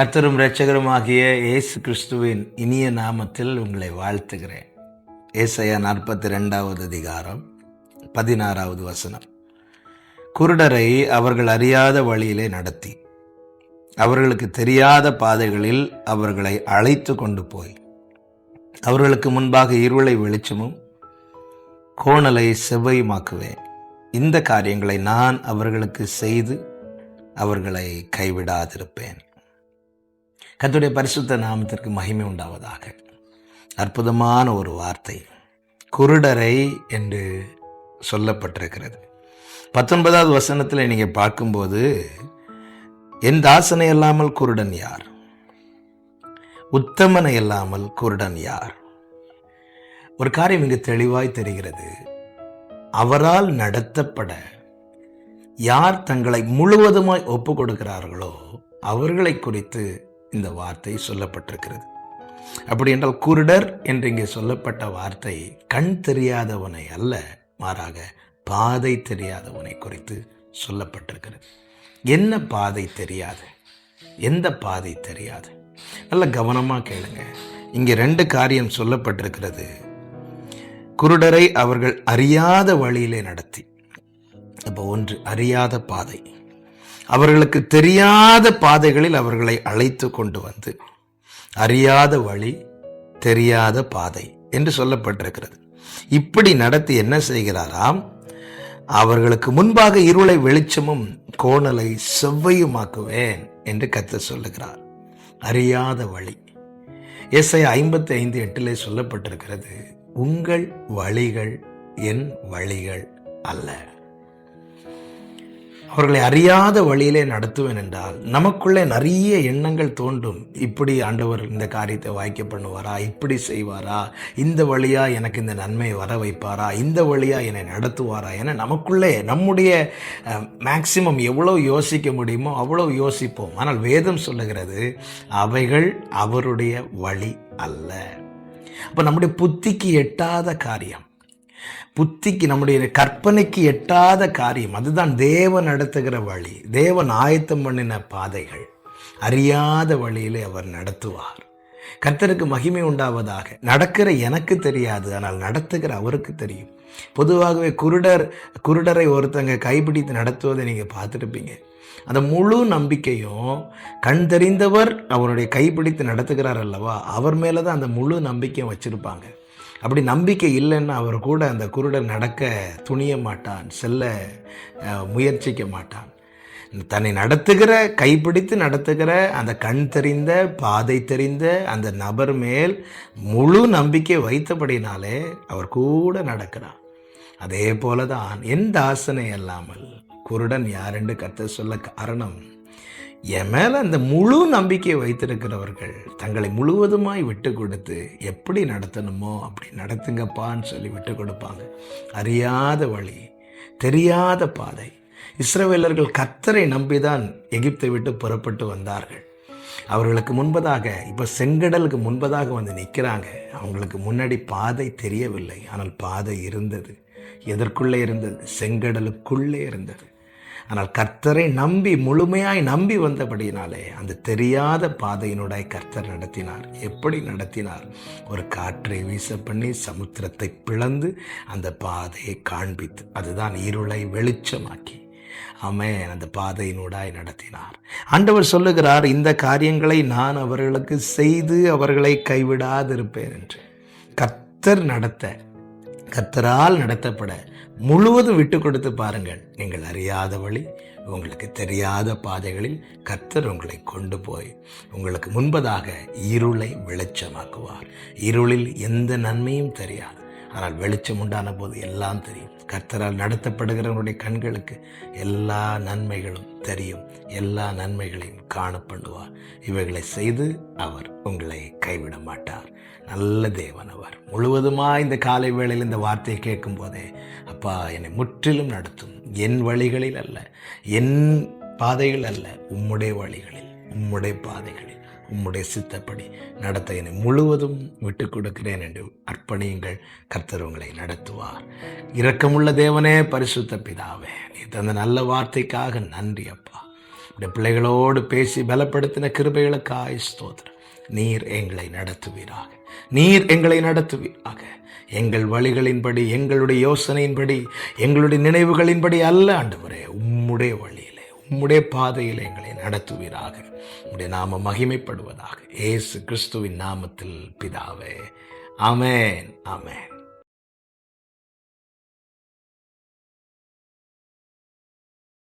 கர்த்தரும் இரட்சகருமாகிய இயேசு கிறிஸ்துவின் இனிய நாமத்தில் உங்களை வாழ்த்துகிறேன். ஏசையா நாற்பத்தி ரெண்டாவது அதிகாரம் பதினாறாவது வசனம். குருடரை அவர்கள் அறியாத வழியிலே நடத்தி. அவர்களுக்கு தெரியாத பாதைகளில் அவர்களை அழைத்து கொண்டு போய். அவர்களுக்கு முன்பாக இருளை வெளிச்சமும் கோணலை செவ்வையுமாக்குவேன். இந்த காரியங்களை நான் அவர்களுக்கு செய்து அவர்களை கைவிடாதிருப்பேன். கத்துடைய பரிசுத்த நாமத்திற்கு மகிமை உண்டாவதாக. அற்புதமான ஒரு வார்த்தை. குருடரை என்று சொல்லப்பட்டிருக்கிறது. பத்தொன்பதாவது வசனத்தில் நீங்கள் பார்க்கும்போது என் தாசனை இல்லாமல் குருடன் யார்? உத்தமனை இல்லாமல் குருடன் யார்? ஒரு காரியம் இங்கு தெளிவாய் தெரிகிறது. அவரால் நடத்தப்பட யார் தங்களை முழுவதுமாய் ஒப்பு கொடுக்கிறார்களோ அவர்களை குறித்து இந்த வார்த்தை சொல்லப்பட்டிருக்கிறது. அப்படி என்றால் குருடர் என்று இங்கே சொல்லப்பட்ட வார்த்தை கண் தெரியாதவனை அல்ல மாறாக பாதை தெரியாதவனை குறித்து சொல்லப்பட்டிருக்கிறது. என்ன பாதை தெரியாது? எந்த பாதை தெரியாது? நல்ல கவனமாக கேளுங்க. இங்கே ரெண்டு காரியம் சொல்லப்பட்டிருக்கிறது. குருடரை அவர்கள் அறியாத வழியிலே நடத்தி. அப்போ ஒன்று அறியாத பாதை. அவர்களுக்கு தெரியாத பாதைகளில் அவர்களை அழைத்து கொண்டு வந்து அறியாத வழி தெரியாத பாதை என்று சொல்லப்பட்டிருக்கிறது. இப்படி நடத்தி என்ன செய்கிறாராம்? அவர்களுக்கு முன்பாக இருளை வெளிச்சமும் கோணலை செவ்வையுமாக்குவேன் என்று கத்த சொல்லுகிறார். அறியாத வழி. எஸ்ஐ ஐம்பத்தி ஐந்து எட்டிலே சொல்லப்பட்டிருக்கிறது உங்கள் வழிகள் என் வழிகள் அல்ல. அவர்களை அறியாத வழியிலே நடத்துவேன் என்றால் நமக்குள்ளே நிறைய எண்ணங்கள் தோன்றும். இப்படி ஆண்டவர் இந்த காரியத்தை வாய்க்க பண்ணுவாரா? இப்படி செய்வாரா? இந்த வழியா எனக்கு இந்த நன்மை வர வைப்பாரா? இந்த வழியா என்னை நடத்துவாரா? என நமக்குள்ளே நம்முடைய மேக்சிமம் எவ்வளோ யோசிக்க முடியுமோ அவ்வளோ யோசிப்போம். ஆனால் வேதம் சொல்லுகிறது அவைகள் அவருடைய வழி அல்ல. அப்போ நம்முடைய புத்திக்கு எட்டாத காரியம் புத்திக்கு நம்முடைய கற்பனைக்கு எட்டாத காரியம். அதுதான் தேவன் நடத்துகிற வழி. தேவன் ஆயத்தம் பண்ணின பாதைகள். அறியாத வழியிலே அவர் நடத்துவார். கர்த்தருக்கு மகிமை உண்டாவதாக. நடக்கிற எனக்கு தெரியாது ஆனால் நடத்துகிற அவருக்கு தெரியும். பொதுவாகவே குருடர் குருடரை ஒருத்தங்க கைப்பிடித்து நடத்துவதை நீங்கள் பார்த்துருப்பீங்க. அந்த முழு நம்பிக்கையும் கண் தெரிந்தவர் அவருடைய கைப்பிடித்து நடத்துகிறார் அல்லவா? அவர் மேலே தான் அந்த முழு நம்பிக்கையும் வச்சுருப்பாங்க. அப்படி நம்பிக்கை இல்லைன்னா அவர் கூட அந்த குருடன் நடக்க துணிய மாட்டான் செல்ல முயற்சிக்க மாட்டான். தன்னை நடத்துகிற கைப்பிடித்து நடத்துகிற அந்த கண் தெரிந்த பாதை தெரிந்த அந்த நபர் மேல் முழு நம்பிக்கை வைத்தபடினாலே அவர் கூட நடக்கிறார். அதே போல தான் எந்த ஆசனை அல்லாமல் குருடன் யாரென்று கத்த சொல்ல காரணம் என் மேலே அந்த முழு நம்பிக்கை வைத்திருக்கிறவர்கள் தங்களை முழுவதுமாய் விட்டு கொடுத்து எப்படி நடத்தணுமோ அப்படி நடத்துங்கப்பான்னு சொல்லி விட்டு கொடுப்பாங்க. அறியாத வழி தெரியாத பாதை. இஸ்ரவேலர்கள் கத்தரை நம்பிதான் எகிப்தை விட்டு புறப்பட்டு வந்தார்கள். அவர்களுக்கு முன்பதாக இப்போ செங்கடலுக்கு முன்பதாக வந்து நிற்கிறாங்க அவங்களுக்கு முன்னாடி பாதை தெரியவில்லை. ஆனால் பாதை இருந்தது. எதற்குள்ளே இருந்தது? செங்கடலுக்குள்ளே இருந்தது. ஆனால் கர்த்தரை நம்பி முழுமையாய் நம்பி வந்தபடியினாலே அந்த தெரியாத பாதையினுடைய கர்த்தர் நடத்தினார். எப்படி நடத்தினார்? ஒரு காற்றை வீச பண்ணி சமுத்திரத்தை பிளந்து அந்த பாதையை காண்பித்து அதுதான் இருளை வெளிச்சமாக்கி. அமே அந்த பாதையினூடாய் நடத்தினார். ஆண்டவர் சொல்லுகிறார் இந்த காரியங்களை நான் அவர்களுக்கு செய்து அவர்களை கைவிடாதிருப்பேன் என்று. கர்த்தர் நடத்த கத்தரால் நடத்தப்பட முழுவதும் விட்டு கொடுத்து பாருங்கள். நீங்கள் அறியாத வழி உங்களுக்கு தெரியாத பாதைகளில் கர்த்தர் உங்களை கொண்டு போய் உங்களுக்கு முன்பதாக இருளை வெளிச்சமாக்குவார். இருளில் எந்த நன்மையும் தெரியாது. ஆனால் வெளிச்சம் உண்டான போது எல்லாம் தெரியும். கர்த்தரால் நடத்தப்படுகிறவருடைய கண்களுக்கு எல்லா நன்மைகளும் தெரியும். எல்லா நன்மைகளையும் காணப்படுவார். இவைகளை செய்து அவர் உங்களை கைவிட மாட்டார். நல்ல தேவன் அவர். முழுவதுமாக இந்த காலை வேளையில் இந்த வார்த்தையை கேட்கும் போதே அப்பா என்னை முற்றிலும் நடத்தும். என் வழிகளில் அல்ல. என் பாதைகள் அல்ல. உம்முடைய வழிகளில். உம்முடைய பாதைகளில். உம்முடைய சித்தப்படி நடத்த என்னை முழுவதும் விட்டு கொடுக்கிறேன் என்று அர்ப்பணியுங்கள். கர்த்தர் உங்களை நடத்துவார். இரக்கமுள்ள தேவனே பரிசுத்த பிதாவே நீ தந்த நல்ல வார்த்தைக்காக நன்றி அப்பா. உடைய பிள்ளைகளோடு பேசி பலப்படுத்தின கிருபைகளுக்காய் ஸ்தோத்திரம். நீர் எங்களை நடத்துவீராக. நீர் எங்களை நடத்துவீராக. எங்கள் வழிகளின்படி எங்களுடைய யோசனையின்படி எங்களுடைய நினைவுகளின்படி அல்ல ஆண்டவரே உம்முடைய வழி. உம்முடைய பாதையில் எங்களை நடத்துவீராக. உம்முடைய நாம மகிமைப்படுவதாக. ஏசு கிறிஸ்துவின் நாமத்தில் பிதாவே. அமேன் அமேன்